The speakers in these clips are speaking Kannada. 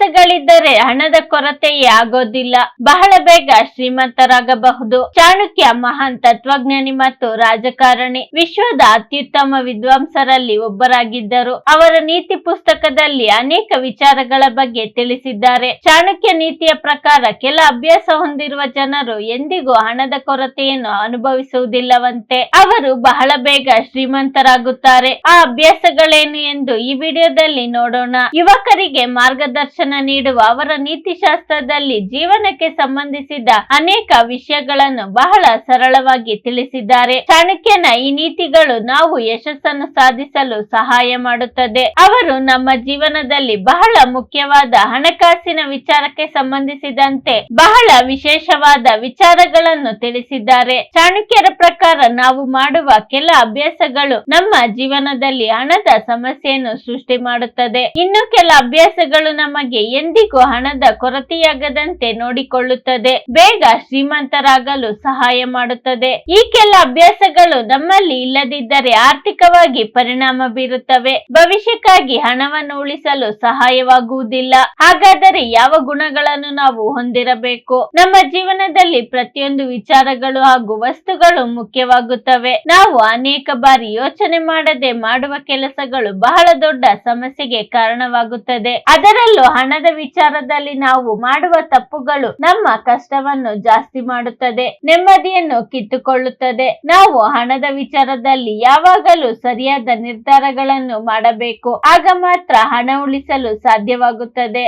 ಅಭ್ಯಾಸಗಳಿದ್ದರೆ ಹಣದ ಕೊರತೆಯೇ ಆಗೋದಿಲ್ಲ. ಬಹಳ ಬೇಗ ಶ್ರೀಮಂತರಾಗಬಹುದು. ಚಾಣಕ್ಯ ಮಹಾನ್ ತತ್ವಜ್ಞಾನಿ ಮತ್ತು ರಾಜಕಾರಣಿ. ವಿಶ್ವದ ಅತ್ಯುತ್ತಮ ವಿದ್ವಾಂಸರಲ್ಲಿ ಒಬ್ಬರಾಗಿದ್ದರು. ಅವರ ನೀತಿ ಪುಸ್ತಕದಲ್ಲಿ ಅನೇಕ ವಿಚಾರಗಳ ಬಗ್ಗೆ ತಿಳಿಸಿದ್ದಾರೆ. ಚಾಣಕ್ಯ ನೀತಿಯ ಪ್ರಕಾರ ಕೆಲ ಅಭ್ಯಾಸ ಹೊಂದಿರುವ ಜನರು ಎಂದಿಗೂ ಹಣದ ಕೊರತೆಯನ್ನು ಅನುಭವಿಸುವುದಿಲ್ಲವಂತೆ. ಅವರು ಬಹಳ ಬೇಗ ಶ್ರೀಮಂತರಾಗುತ್ತಾರೆ. ಆ ಅಭ್ಯಾಸಗಳೇನು ಎಂದು ಈ ವಿಡಿಯೋದಲ್ಲಿ ನೋಡೋಣ. ಯುವಕರಿಗೆ ಮಾರ್ಗದರ್ಶನ ನೀಡುವ ಅವರ ನೀತಿಶಾಸ್ತ್ರದಲ್ಲಿ ಜೀವನಕ್ಕೆ ಸಂಬಂಧಿಸಿದ ಅನೇಕ ವಿಷಯಗಳನ್ನು ಬಹಳ ಸರಳವಾಗಿ ತಿಳಿಸಿದ್ದಾರೆ. ಚಾಣಕ್ಯನ ಈ ನೀತಿಗಳು ನಾವು ಯಶಸ್ಸನ್ನು ಸಾಧಿಸಲು ಸಹಾಯ ಮಾಡುತ್ತದೆ. ಅವರು ನಮ್ಮ ಜೀವನದಲ್ಲಿ ಬಹಳ ಮುಖ್ಯವಾದ ಹಣಕಾಸಿನ ವಿಚಾರಕ್ಕೆ ಸಂಬಂಧಿಸಿದಂತೆ ಬಹಳ ವಿಶೇಷವಾದ ವಿಚಾರಗಳನ್ನು ತಿಳಿಸಿದ್ದಾರೆ. ಚಾಣಕ್ಯರ ಪ್ರಕಾರ ನಾವು ಮಾಡುವ ಕೆಲ ಅಭ್ಯಾಸಗಳು ನಮ್ಮ ಜೀವನದಲ್ಲಿ ಹಣದ ಸಮಸ್ಯೆಯನ್ನು ಸೃಷ್ಟಿ ಮಾಡುತ್ತದೆ. ಇನ್ನು ಕೆಲ ಅಭ್ಯಾಸಗಳು ನಮಗೆ ಎಂದಿಗೂ ಹಣದ ಕೊರತೆಯಾಗದಂತೆ ನೋಡಿಕೊಳ್ಳುತ್ತದೆ. ಬೇಗ ಶ್ರೀಮಂತರಾಗಲು ಸಹಾಯ ಮಾಡುತ್ತದೆ. ಈ ಕೆಲ ಅಭ್ಯಾಸಗಳು ನಮ್ಮಲ್ಲಿ ಇಲ್ಲದಿದ್ದರೆ ಆರ್ಥಿಕವಾಗಿ ಪರಿಣಾಮ ಬೀರುತ್ತವೆ. ಭವಿಷ್ಯಕ್ಕಾಗಿ ಹಣವನ್ನು ಉಳಿಸಲು ಸಹಾಯವಾಗುವುದಿಲ್ಲ. ಹಾಗಾದರೆ ಯಾವ ಗುಣಗಳನ್ನು ನಾವು ಹೊಂದಿರಬೇಕು? ನಮ್ಮ ಜೀವನದಲ್ಲಿ ಪ್ರತಿಯೊಂದು ವಿಚಾರಗಳು ಹಾಗೂ ವಸ್ತುಗಳು ಮುಖ್ಯವಾಗುತ್ತವೆ. ನಾವು ಅನೇಕ ಬಾರಿ ಯೋಚನೆ ಮಾಡದೆ ಮಾಡುವ ಕೆಲಸಗಳು ಬಹಳ ದೊಡ್ಡ ಸಮಸ್ಯೆಗೆ ಕಾರಣವಾಗುತ್ತದೆ. ಅದರಲ್ಲೂ ಹಣದ ವಿಚಾರದಲ್ಲಿ ನಾವು ಮಾಡುವ ತಪ್ಪುಗಳು ನಮ್ಮ ಕಷ್ಟವನ್ನು ಜಾಸ್ತಿ ಮಾಡುತ್ತದೆ, ನೆಮ್ಮದಿಯನ್ನು ಕಿತ್ತುಕೊಳ್ಳುತ್ತದೆ. ನಾವು ಹಣದ ವಿಚಾರದಲ್ಲಿ ಯಾವಾಗಲೂ ಸರಿಯಾದ ನಿರ್ಧಾರಗಳನ್ನು ಮಾಡಬೇಕು. ಆಗ ಮಾತ್ರ ಹಣ ಉಳಿಸಲು ಸಾಧ್ಯವಾಗುತ್ತದೆ.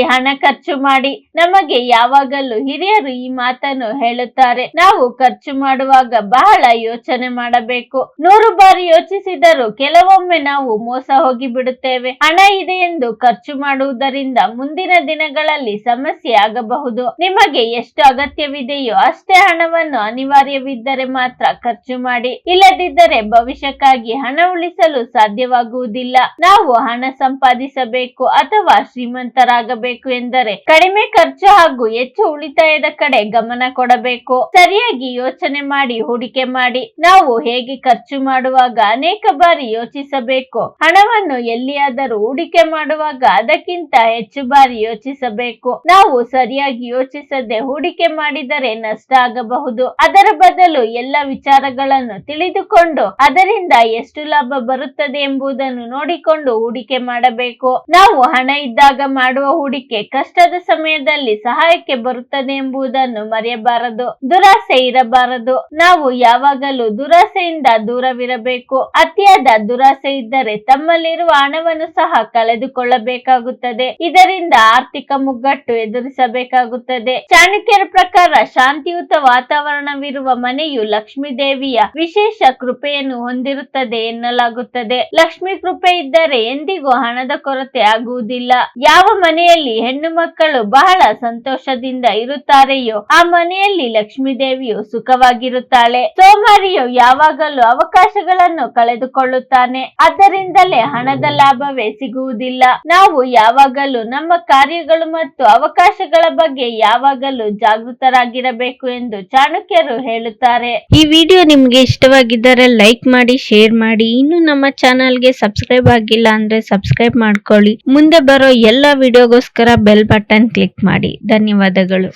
ಹಣ ಖರ್ಚು ಮಾಡಿ ನಮಗೆ ಯಾವಾಗಲೂ ಹಿರಿಯರು ಈ ಮಾತನ್ನು ಹೇಳುತ್ತಾರೆ. ನಾವು ಖರ್ಚು ಮಾಡುವಾಗ ಬಹಳ ಯೋಚನೆ ಮಾಡಬೇಕು. ನೂರು ಬಾರಿ ಯೋಚಿಸಿದರೂ ಕೆಲವೊಮ್ಮೆ ನಾವು ಮೋಸ ಹೋಗಿ ಬಿಡುತ್ತೇವೆ ಹಣ ಇದೆ ಎಂದು ಖರ್ಚು ಮಾಡುವುದರಿಂದ ಮುಂದಿನ ದಿನಗಳಲ್ಲಿ ಸಮಸ್ಯೆ ಆಗಬಹುದು. ನಿಮಗೆ ಎಷ್ಟು ಅಗತ್ಯವಿದೆಯೋ ಅಷ್ಟೇ ಹಣವನ್ನು ಅನಿವಾರ್ಯವಿದ್ದರೆ ಮಾತ್ರ ಖರ್ಚು ಮಾಡಿ. ಇಲ್ಲದಿದ್ದರೆ ಭವಿಷ್ಯಕ್ಕಾಗಿ ಹಣ ಉಳಿಸಲು ಸಾಧ್ಯವಾಗುವುದಿಲ್ಲ. ನಾವು ಹಣ ಸಂಪಾದಿಸಬೇಕು ಅಥವಾ ಶ್ರೀಮಂತರಾಗಬೇಕು. ಎಂದರೆ ಕಡಿಮೆ ಖರ್ಚು ಹಾಗೂ ಹೆಚ್ಚು ಉಳಿತಾಯದ ಕಡೆ ಗಮನ ಕೊಡಬೇಕು. ಸರಿಯಾಗಿ ಯೋಚನೆ ಮಾಡಿ, ಹೂಡಿಕೆ ಮಾಡಿ, ನಾವು ಹೇಗೆ ಖರ್ಚು ಮಾಡುವಾಗ ಅನೇಕ ಬಾರಿ ಯೋಚಿಸಬೇಕು. ಹಣವನ್ನು ಎಲ್ಲಿಯಾದರೂ ಹೂಡಿಕೆ ಮಾಡುವಾಗ ಅದಕ್ಕಿಂತ ಹೆಚ್ಚು ಬಾರಿ ಯೋಚಿಸಬೇಕು. ನಾವು ಸರಿಯಾಗಿ ಯೋಚಿಸದೆ ಹೂಡಿಕೆ ಮಾಡಿದರೆ ನಷ್ಟ ಆಗಬಹುದು. ಅದರ ಬದಲು ಎಲ್ಲ ವಿಚಾರಗಳನ್ನು ತಿಳಿದುಕೊಂಡು ಅದರಿಂದ ಎಷ್ಟು ಲಾಭ ಬರುತ್ತದೆ ಎಂಬುದನ್ನು ನೋಡಿಕೊಂಡು ಹೂಡಿಕೆ ಮಾಡಬೇಕು. ನಾವು ಹಣ ಇದ್ದಾಗ ಮಾಡುವ ಹೂಡಿಕೆ ಕಷ್ಟದ ಸಮಯದಲ್ಲಿ ಸಹಾಯಕ್ಕೆ ಬರುತ್ತದೆ ಎಂಬುದನ್ನು ಮರೆಯಬಾರದು. ದುರಾಸೆ ಇರಬಾರದು. ನಾವು ಯಾವಾಗಲೂ ದುರಾಸೆಯಿಂದ ದೂರವಿರಬೇಕು. ಅತಿಯಾದ ದುರಾಸೆ ಇದ್ದರೆ ತಮ್ಮಲ್ಲಿರುವ ಹಣವನ್ನು ಸಹ ಕಳೆದುಕೊಳ್ಳಬೇಕಾಗುತ್ತದೆ. ಇದರಿಂದ ಆರ್ಥಿಕ ಮುಗ್ಗಟ್ಟು ಎದುರಿಸಬೇಕಾಗುತ್ತದೆ. ಚಾಣಕ್ಯರ ಪ್ರಕಾರ ಶಾಂತಿಯುತ ವಾತಾವರಣವಿರುವ ಮನೆಯು ಲಕ್ಷ್ಮೀ ದೇವಿಯ ವಿಶೇಷ ಕೃಪೆಯನ್ನು ಹೊಂದಿರುತ್ತದೆ ಎನ್ನಲಾಗುತ್ತದೆ. ಲಕ್ಷ್ಮಿ ಕೃಪೆ ಇದ್ದರೆ ಎಂದಿಗೂ ಹಣದ ಕೊರತೆ ಆಗುವುದಿಲ್ಲ. ಯಾವ ಮನೆಯಲ್ಲಿ ಹೆಣ್ಣು ಮಕ್ಕಳು ಬಹಳ ಸಂತೋಷದಿಂದ ಇರುತ್ತಾರೆಯೋ, ಆ ಮನೆಯಲ್ಲಿ ಲಕ್ಷ್ಮೀ ದೇವಿಯು ಸುಖವಾಗಿರುತ್ತಾಳೆ. ಸೋಮಾರಿಯು ಯಾವಾಗಲೂ ಅವಕಾಶಗಳನ್ನು ಕಳೆದುಕೊಳ್ಳುತ್ತಾನೆ. ಅದರಿಂದಲೇ ಹಣದ ಲಾಭವೇ ಸಿಗುವುದಿಲ್ಲ. ನಾವು ಯಾವಾಗಲೂ ನಮ್ಮ ಕಾರ್ಯಗಳು ಮತ್ತು ಅವಕಾಶಗಳ ಬಗ್ಗೆ ಯಾವಾಗಲೂ ಜಾಗೃತರಾಗಿರಬೇಕು ಎಂದು ಚಾಣಕ್ಯರು ಹೇಳುತ್ತಾರೆ. ಈ ವಿಡಿಯೋ ನಿಮ್ಗೆ ಇಷ್ಟವಾಗಿದ್ದರೆ ಲೈಕ್ ಮಾಡಿ, ಶೇರ್ ಮಾಡಿ. ಇನ್ನು ನಮ್ಮ ಚಾನಲ್ಗೆ ಸಬ್ಸ್ಕ್ರೈಬ್ ಆಗಿಲ್ಲ ಅಂದ್ರೆ ಸಬ್ಸ್ಕ್ರೈಬ್ ಮಾಡ್ಕೊಳ್ಳಿ. ಮುಂದೆ ಬರೋ ಎಲ್ಲ ವಿಡಿಯೋಗೋಸ್ಕರ ಬೆಲ್ ಬಟನ್ ಕ್ಲಿಕ್ ಮಾಡಿ. ಧನ್ಯವಾದಗಳು.